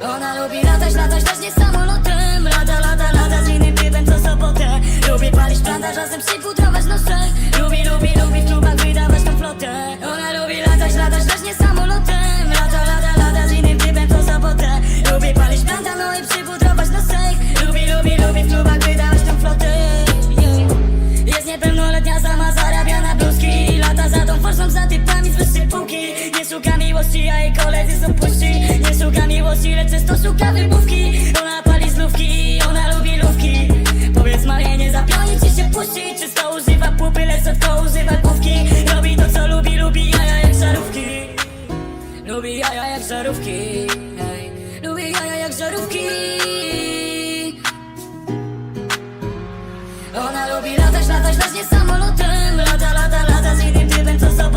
Ona lubi latać, latać też nie samolotem. Miłości, a jej koledzy są puści. Nie szuka miłości, lecz często szuka wymówki. Ona pali znówki, ona lubi lówki. Powiedz Marie, nie zapioni ci się puści Czysto używa pupy, lecz rzadko używa główki. Robi to co lubi, lubi jaja jak żarówki. Lubi jaja jak żarówki. Ej. Lubi jaja jak żarówki. Ona lubi latać, latać, latać nie samolotem. Lata, lata, lata z innym typem co sobotę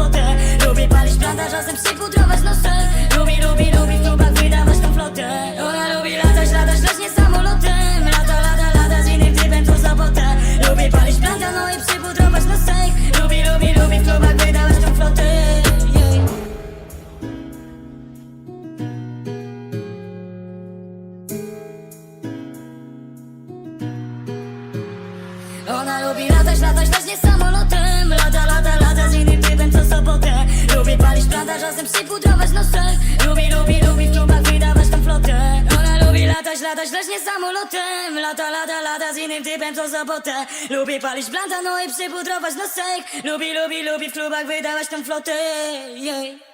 Ona lubi latać, latać też nie samolotem. Lata, lata, lata z innym typem co sobotę. Lubi palić planta, czasem przypudrować nosek Lubi, lubi, lubi w klubach wydawać tą flotę. Ona lubi latać, latać też nie samolotem. Lata, lata, lata z innym typem co sobotę. Lubi palić planta, no i przypudrować nosek. Lubi, lubi, lubi w klubach wydawać tą flotę. Yeah.